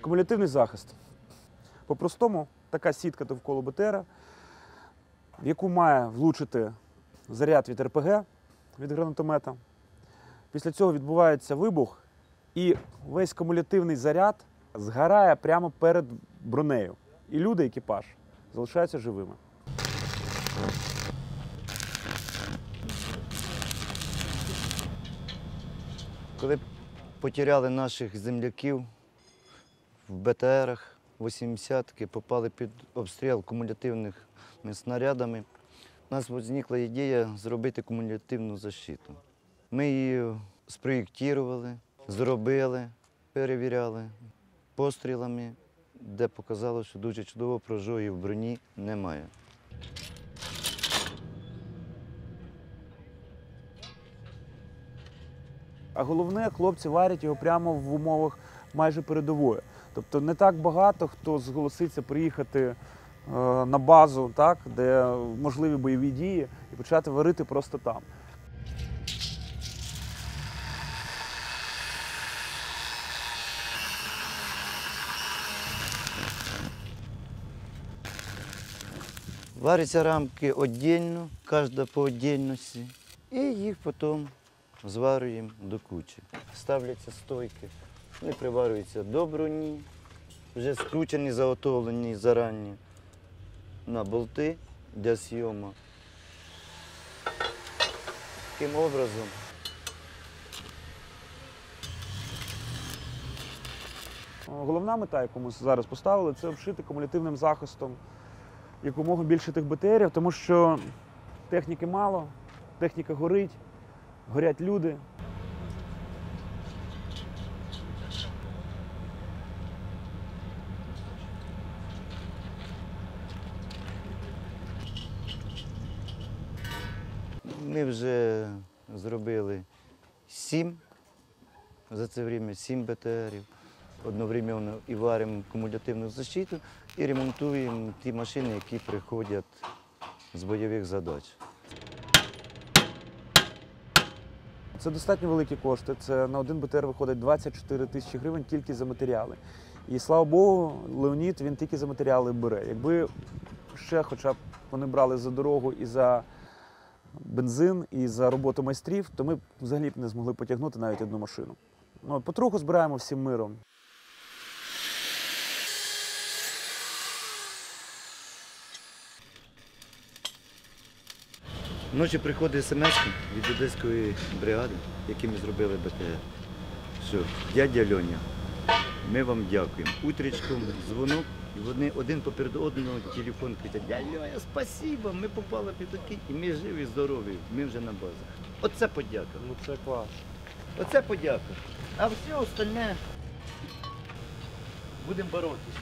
Кумулятивний захист. По-простому, така сітка довкола БТРа, в яку має влучити заряд від РПГ від гранатомета. Після цього відбувається вибух, і весь кумулятивний заряд згорає прямо перед бронею. І люди, екіпаж, залишаються живими. Коли потеряли наших земляків в БТРах, 80-ки попали під обстріл кумулятивними снарядами, у нас возникла ідея зробити кумулятивну защиту. Ми її спроєктували, зробили, перевіряли пострілами, де показало, що дуже чудово прожогів в броні немає. А головне, хлопці варять його прямо в умовах майже передової. Тобто не так багато хто зголоситься приїхати е, на базу, так, де можливі бойові дії, і почати варити просто там. Варяться рамки віддільно, кожна по віддільності, і їх потім зварюємо до кучі. Ставляться стойки, вони приварюються до броні, вже скручені, заготовлені зарані на болти для зйому. Таким образом Головна мета, яку ми зараз поставили, це обшити кумулятивним захистом якомога більше тих БТРів, тому що техніки мало, техніка горить, горять люди. Ми вже зробили сім за це время, сім БТРів. Одновременно і варимо кумулятивну защиту, і ремонтуємо ті машини, які приходять з бойових задач. Це достатньо великі кошти. Це на один БТР виходить 24 тисячі гривень тільки за матеріали. І слава Богу, Леонід він тільки за матеріали бере. Якби ще хоча б вони брали за дорогу і за бензин, і за роботу майстрів, то ми взагалі б не змогли потягнути навіть одну машину. Ну, потроху збираємо всім миром. Ночі приходить смс від одеської бригади, які ми зробили БТР. Що, дядя Льоня, ми вам дякуємо. Утрічком дзвонок, і вони один поперед одного телефон кричать, Алло, спасибо, ми попали під такий, і ми живі, здорові, ми вже на базах. Оце подяка. Ну це клас. Оце подяка. А все остальне будемо боротися.